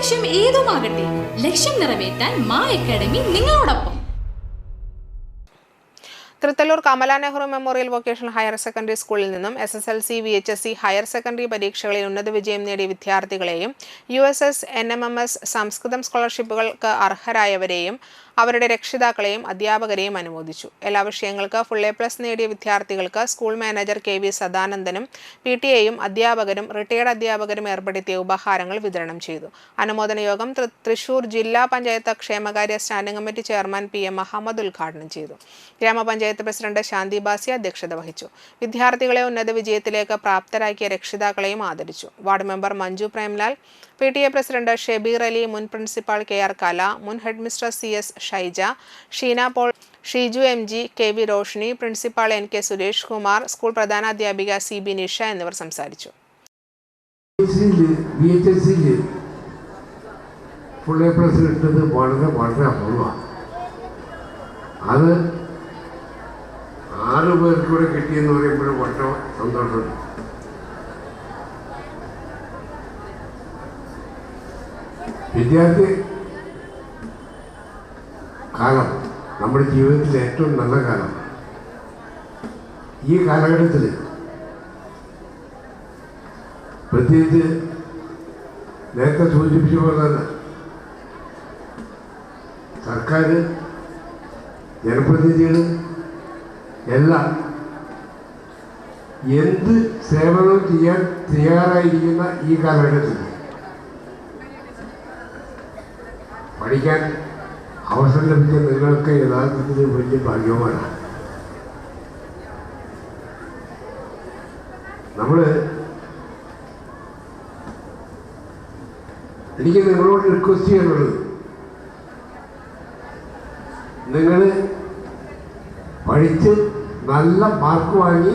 ലക്ഷ്യം ഏതുമാകട്ടെ ലക്ഷ്യം നിറവേറ്റാൻ മാ അക്കാഡമി നിങ്ങളോടൊപ്പം. Thrithallur Kamala Nehru memorial vocational higher secondary സ്കൂളിൽ നിന്നും S S L C V H S C higher secondary പരീക്ഷകളിൽ ഉന്നത വിജയം നേടിയ വിദ്യാർത്ഥികളെയും U S S N M M S സംസ്കൃതം സ്കോളർഷിപ്പുകൾക്ക് അർഹരായവരെയും അവരുടെ രക്ഷിതാക്കളെയും അധ്യാപകരെയും അനുമോദിച്ചു. എല്ലാ വിഷയങ്ങൾക്ക് ഫുൾ എ പ്ലസ് നേടിയ വിദ്യാർത്ഥികൾക്ക് സ്കൂൾ മാനേജർ കെ വി സദാനന്ദനും പി ടി എയും അധ്യാപകരും റിട്ടയേർഡ് അധ്യാപകരും ഏർപ്പെടുത്തിയ ഉപഹാരങ്ങൾ വിതരണം ചെയ്തു. അനുമോദന യോഗം തൃശൂർ ജില്ലാ പഞ്ചായത്ത് ക്ഷേമകാര്യ standing committee chairman P M Muhammad ഉദ്ഘാടനം ചെയ്തു. ഗ്രാമപഞ്ചായത്ത് പ്രസിഡന്റ് ശാന്തി ബാസി അധ്യക്ഷത വഹിച്ചു. വിദ്യാർത്ഥികളെ ഉന്നത വിജയത്തിലേക്ക് പ്രാപ്തരാക്കിയ രക്ഷിതാക്കളെയും ആദരിച്ചു. Ward member Manju Premlal P T A president Shebeer Ali മുൻ പ്രിൻസിപ്പാൾ കെ ആർ കല മുൻ head mister C S Shaija Sheena Paul Sheeju M G K V Roshni principal N K Suresh Kumar school പ്രധാനാധ്യാപിക C B Nisha എന്നിവർ സംസാരിച്ചു. Full A plus വളരെ വളരെ അപൂർവമാണ്. അത് ആറ് പേർക്കൂടെ കിട്ടിയെന്ന് പറയുമ്പോൾ വളരെ സന്തോഷമുണ്ട് വിദ്യാർത്ഥി കാലം. നമ്മുടെ ജീവിതത്തിലെ ഏറ്റവും നല്ല കാലം. ഈ കാലഘട്ടത്തിൽ പ്രത്യേകിച്ച് നേരത്തെ സൂചിപ്പിച്ച പോലെ തന്നെ സർക്കാർ ജനപ്രതിനിധികൾ എല്ലാം എന്ത് സേവനവും ചെയ്യാൻ തയ്യാറായിരിക്കുന്ന ഈ കാലഘട്ടത്തിൽ പഠിക്കാൻ അവസരം ലഭിച്ച നിങ്ങൾക്ക് യഥാർത്ഥത്തിൽ വലിയ ഭാഗ്യവാനാണ് നമ്മൾ എനിക്ക് നിങ്ങളോട് റിക്വസ്റ്റ് ചെയ്യാനുള്ളത് നിങ്ങൾ പഠിച്ച് നല്ല മാർക്ക് വാങ്ങി